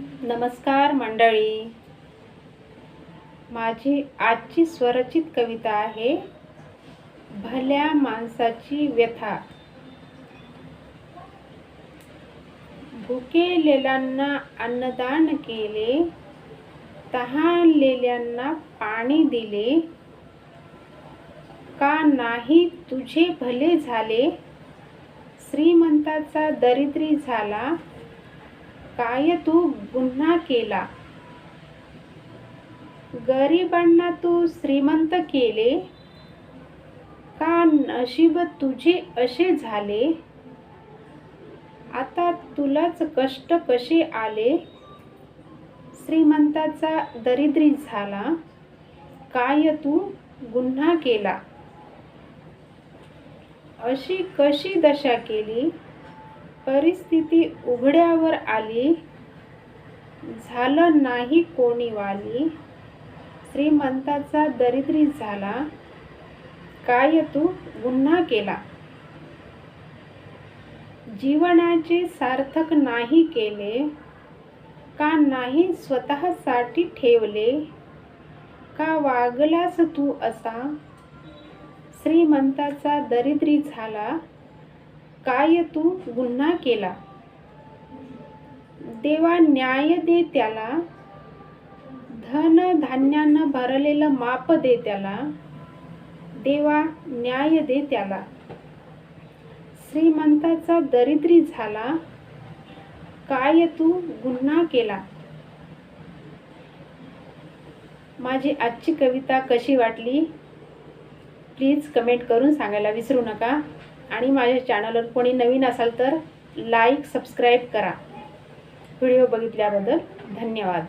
नमस्कार मंडळी. माझी आजची स्वरचित कविता आहे भल्या माणसाची व्यथा. भुकेलेल्यांना अन्नदान केले तहानलेल्यांना पाणी दिले. का नाही तुझे भले झाले श्रीमंताचा दरिद्री झाला काय तू? गुन्हा केला. गरिबांना तू श्रीमंत केले? का नशीब तुझे असे झाले? आता तुलाच कष्ट कसे आले? श्रीमंताचा दरिद्री झाला. काय तू? गुन्हा केला. अशी कशी दशा केली? परिस्थिती उघड्यावर आली. झालं नाही कोणी वाली. श्रीमंताचा दरिद्री झाला. काय तू गुन्हा केला? जीवनाचे सार्थक नाही केले. का नाही स्वतःसाठी ठेवले? का वागलास तू असा? श्रीमंताचा दरिद्री झाला. काय तू गुन्हा केला? देवा न्याय दे त्याला. धन धान्यानं भरलेलं माप दे त्याला. देवा न्याय दे त्याला. श्रीमंताचा दरिद्री झाला. काय तू गुन्हा केला? माझी आजची कविता कशी वाटली? प्लीज कमेंट करून सांगायला विसरू नका. आणि माझ्या चॅनलवर कोणी नवीन असाल तर लाईक सबस्क्राईब करा. व्हिडिओ बघितल्याबद्दल धन्यवाद.